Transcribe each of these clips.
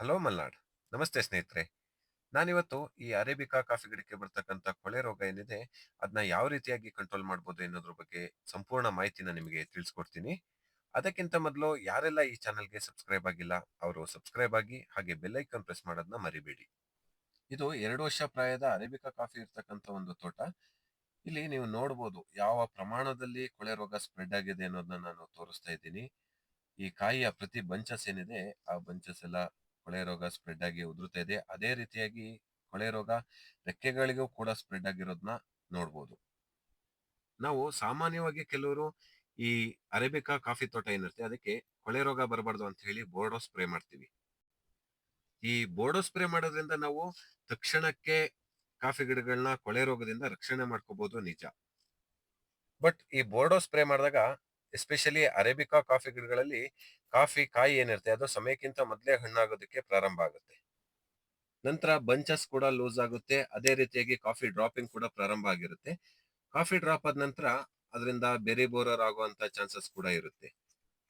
Hello Malnad. ನಮಸ್ತೆ ಸ್ನೇಹಿತರೆ. ನಾನಿವತ್ತು ಈ ಅರೇಬಿಕಾ ಕಾಫಿ ಗಿಡಕ್ಕೆ ಬರ್ತಕ್ಕಂಥ ಕೊಳೆ ರೋಗ ಏನಿದೆ ಅದನ್ನ ಯಾವ ರೀತಿಯಾಗಿ ಕಂಟ್ರೋಲ್ ಮಾಡ್ಬೋದು ಅನ್ನೋದ್ರ ಬಗ್ಗೆ ಸಂಪೂರ್ಣ ಮಾಹಿತಿನ ನಿಮಗೆ ತಿಳಿಸ್ಕೊಡ್ತೀನಿ. ಅದಕ್ಕಿಂತ ಮೊದಲು ಯಾರೆಲ್ಲ ಈ ಚಾನಲ್ಗೆ ಸಬ್ಸ್ಕ್ರೈಬ್ ಆಗಿಲ್ಲ, ಅವರು ಸಬ್ಸ್ಕ್ರೈಬ್ ಆಗಿ ಹಾಗೆ ಬೆಲ್ ಐಕನ್ ಪ್ರೆಸ್ ಮಾಡೋದನ್ನ ಮರಿಬೇಡಿ. ಇದು ಎರಡು ವರ್ಷ ಪ್ರಾಯದ ಅರೇಬಿಕಾ ಕಾಫಿ ಇರ್ತಕ್ಕಂಥ ಒಂದು ತೋಟ. ಇಲ್ಲಿ ನೀವು ನೋಡ್ಬೋದು ಯಾವ ಪ್ರಮಾಣದಲ್ಲಿ ಕೊಳೆ ರೋಗ ಸ್ಪ್ರೆಡ್ ಆಗಿದೆ ಅನ್ನೋದನ್ನ ನಾನು ತೋರಿಸ್ತಾ ಇದ್ದೀನಿ. ಈ ಕಾಯಿಯ ಪ್ರತಿ ಬಂಚಸ್ ಏನಿದೆ, ಆ ಬಂಚಸ್ ಎಲ್ಲ ಕೊಳೆ ರೋಗ ಸ್ಪ್ರೆಡ್ ಆಗಿ ಉದುರುತ್ತಾ ಇದೆ. ಅದೇ ರೀತಿಯಾಗಿ ಕೊಳೆ ರೋಗ ರೆಕ್ಕೆಗಳಿಗೂ ಕೂಡ ಸ್ಪ್ರೆಡ್ ಆಗಿರೋದನ್ನ ನೋಡ್ಬೋದು. ನಾವು ಸಾಮಾನ್ಯವಾಗಿ ಕೆಲವರು ಈ ಅರೇಬಿಕಾ ಕಾಫಿ ತೋಟ ಏನಿರುತ್ತೆ, ಅದಕ್ಕೆ ಕೊಳೆ ರೋಗ ಬರಬಾರ್ದು ಅಂತ ಹೇಳಿ ಬೋರ್ಡೋ ಸ್ಪ್ರೇ ಮಾಡ್ತೀವಿ. ಈ ಬೋರ್ಡೋ ಸ್ಪ್ರೇ ಮಾಡೋದ್ರಿಂದ ನಾವು ತಕ್ಷಣಕ್ಕೆ ಕಾಫಿ ಗಿಡಗಳನ್ನ ಕೊಳೆ ರೋಗದಿಂದ ರಕ್ಷಣೆ ಮಾಡ್ಕೋಬಹುದು ನಿಜ. ಬಟ್ ಈ ಬೋರ್ಡೋ ಸ್ಪ್ರೇ ಮಾಡಿದಾಗ, ಎಸ್ಪೆಷಲಿ ಅರೇಬಿಕಾ ಕಾಫಿ ಗಿಡಗಳಲ್ಲಿ ಕಾಫಿ, ಕಾಯಿ ಏನಿರುತ್ತೆ ಅದು ಸಮಯಕ್ಕಿಂತ ಮೊದಲೇ ಹಣ್ಣಾಗೋದಕ್ಕೆ ಪ್ರಾರಂಭ ಆಗುತ್ತೆ. ನಂತರ ಬಂಚಸ್ ಕೂಡ ಲೂಸ್ ಆಗುತ್ತೆ. ಅದೇ ರೀತಿಯಾಗಿ ಕಾಫಿ ಡ್ರಾಪಿಂಗ್ ಕೂಡ ಪ್ರಾರಂಭ ಆಗಿರುತ್ತೆ. ಕಾಫಿ ಡ್ರಾಪ್ ಆದ ನಂತರ ಅದರಿಂದ ಬೇರೆ ಬೋರರ್ ಆಗುವಂತ ಚಾನ್ಸಸ್ ಕೂಡ ಇರುತ್ತೆ.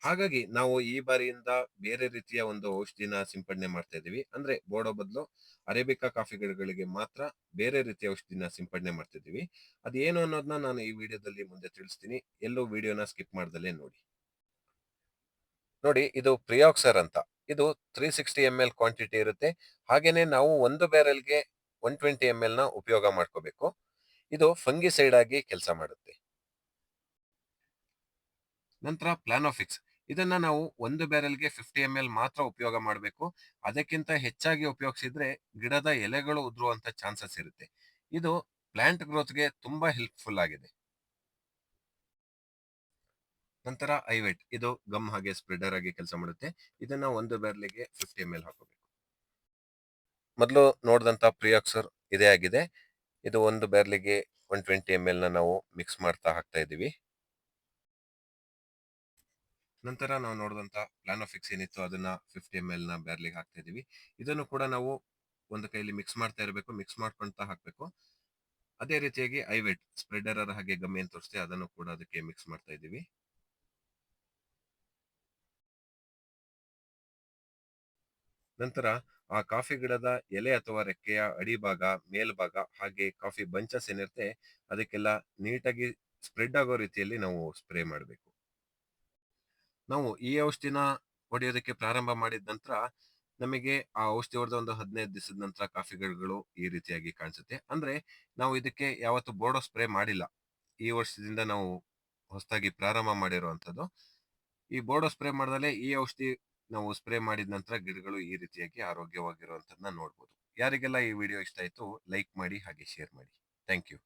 ಹಾಗಾಗಿ ನಾವು ಈ ಬಾರಿಯಿಂದ ಬೇರೆ ರೀತಿಯ ಒಂದು ಔಷಧಿನ ಸಿಂಪಡಣೆ ಮಾಡ್ತಾ ಇದೀವಿ ಅಂದ್ರೆ ಬೋಡೋ ಬದಲು ಅರೇಬಿಕಾ ಕಾಫಿ ಗಿಡಗಳಿಗೆ ಮಾತ್ರ ಬೇರೆ ರೀತಿಯ ಔಷಧಿನ ಸಿಂಪಡಣೆ ಮಾಡ್ತಾ ಇದೀವಿ ಅದೇನು ಅನ್ನೋದನ್ನ ನಾನು ಈ ವಿಡಿಯೋದಲ್ಲಿ ಮುಂದೆ ತಿಳಿಸ್ತೀನಿ. ಎಲ್ಲೂ ವಿಡಿಯೋನ ಸ್ಕಿಪ್ ಮಾಡ್ದಲೇ ನೋಡಿ. ನೋಡಿ ಇದು ಪ್ರಿಯಾಕ್ಸರ್ ಅಂತ. ಇದು three sixty M L quantity ಇರುತ್ತೆ. ಹಾಗೇನೆ ನಾವು ಒಂದು ಬ್ಯಾರೆಲ್ಗೆ ಒನ್ ಟ್ವೆಂಟಿ ಎಂ ಎಲ್ನ ಉಪಯೋಗ ಮಾಡ್ಕೋಬೇಕು. ಇದು ಫಂಗಿಸೈಡ್ ಆಗಿ ಕೆಲಸ ಮಾಡುತ್ತೆ. ನಂತರ ಪ್ಲಾನೋಫಿಕ್ಸ್ ಇದನ್ನ ನಾವು ಒಂದು ಬ್ಯಾರೆಲ್ಗೆ ಫಿಫ್ಟಿ ಎಂ ಎಲ್ ಮಾತ್ರ ಉಪಯೋಗ ಮಾಡಬೇಕು. ಅದಕ್ಕಿಂತ ಹೆಚ್ಚಾಗಿ ಉಪಯೋಗಿಸಿದ್ರೆ ಗಿಡದ ಎಲೆಗಳು ಉದುರುವಂತ ಚಾನ್ಸಸ್ ಇರುತ್ತೆ. ಇದು ಪ್ಲಾಂಟ್ ಗ್ರೋತ್ಗೆ ತುಂಬಾ ಹೆಲ್ಪ್ಫುಲ್ ಆಗಿದೆ. ನಂತರ ಐವೆಟ್. ಇದು ಗಮ್ ಹಾಗೆ ಸ್ಪ್ರೆಡರ್ ಆಗಿ ಕೆಲಸ ಮಾಡುತ್ತೆ. ಇದನ್ನ ಒಂದು ಬ್ಯಾರ್ಲಿಗೆ ಫಿಫ್ಟಿ ಎಂ ಎಲ್ ಹಾಕೋಬೇಕು ಮೊದಲು ನೋಡಿದಂತ ಪ್ರಿಯಾಕ್ಸರ್ ಇದೇ ಆಗಿದೆ. ಇದು ಒಂದು ಬ್ಯಾರ್ಲಿಗೆ ಒನ್ ಟ್ವೆಂಟಿ ಎಂ ಎಲ್ನ ನಾವು ಮಿಕ್ಸ್ ಮಾಡ್ತಾ ಹಾಕ್ತಾ ಇದ್ದೀವಿ. ನಂತರ ನಾವು ನೋಡಿದಂತ ಪ್ಲಾನೋಫಿಕ್ಸ್ ಏನಿತ್ತು ಅದನ್ನ ಫಿಫ್ಟಿ ಎಂ ಎಲ್ನ ಬ್ಯಾರ್ಲಿಗೆ ಹಾಕ್ತಾ ಇದೀವಿ ಇದನ್ನು ಕೂಡ ನಾವು ಒಂದು ಕೈಲಿ ಮಿಕ್ಸ್ ಮಾಡ್ತಾ ಇರಬೇಕು. ಮಿಕ್ಸ್ ಮಾಡ್ಕೊಂತ ಹಾಕ್ಬೇಕು. ಅದೇ ರೀತಿಯಾಗಿ ಐವೆಟ್ ಸ್ಪ್ರೆಡರ್ ಹಾಗೆ ಗಮ್ ಏನ್ ತೋರಿಸ್ತೀವಿ ಅದನ್ನು ಕೂಡ ಅದಕ್ಕೆ ಮಿಕ್ಸ್ ಮಾಡ್ತಾ ಇದೀವಿ ನಂತರ ಆ ಕಾಫಿ ಗಿಡದ ಎಲೆ ಅಥವಾ ರೆಕ್ಕೆಯ ಅಡಿಭಾಗ, ಮೇಲ್ಭಾಗ ಹಾಗೆ ಕಾಫಿ ಬಂಚಸ್ ಏನಿರುತ್ತೆ ಅದಕ್ಕೆಲ್ಲ ನೀಟಾಗಿ ಸ್ಪ್ರೆಡ್ ಆಗೋ ರೀತಿಯಲ್ಲಿ ನಾವು ಸ್ಪ್ರೇ ಮಾಡಬೇಕು. ನಾವು ಈ ಔಷಧಿನ ಹೊಡೆಯೋದಕ್ಕೆ ಪ್ರಾರಂಭ ಮಾಡಿದ ನಂತರ ನಮಗೆ ಆ ಔಷಧಿ ಹೊಡೆದ ಒಂದು ಹದಿನೈದು ದಿವಸದ ನಂತರ ಕಾಫಿ ಗಿಡಗಳು ಈ ರೀತಿಯಾಗಿ ಕಾಣಿಸುತ್ತೆ. ಅಂದ್ರೆ ನಾವು ಇದಕ್ಕೆ ಯಾವತ್ತು ಬೋರ್ಡೋ ಸ್ಪ್ರೇ ಮಾಡಿಲ್ಲ. ಈ ವರ್ಷದಿಂದ ನಾವು ಹೊಸದಾಗಿ ಪ್ರಾರಂಭ ಮಾಡಿರುವಂಥದ್ದು. ಈ ಬೋರ್ಡೋ ಸ್ಪ್ರೇ ಮಾಡಿದಲೆ ಈ ಔಷಧಿ ನಾವು ಸ್ಪ್ರೇ ಮಾಡಿದ ನಂತರ ಗಿಡಗಳು ಈ ರೀತಿಯಾಗಿ ಆರೋಗ್ಯವಾಗಿರುವಂತದನ್ನ ನೋಡ್ಬೋದು. ಯಾರಿಗೆಲ್ಲ ಈ ವಿಡಿಯೋ ಇಷ್ಟ ಆಯ್ತು ಲೈಕ್ ಮಾಡಿ ಹಾಗೆ ಶೇರ್ ಮಾಡಿ. Thank you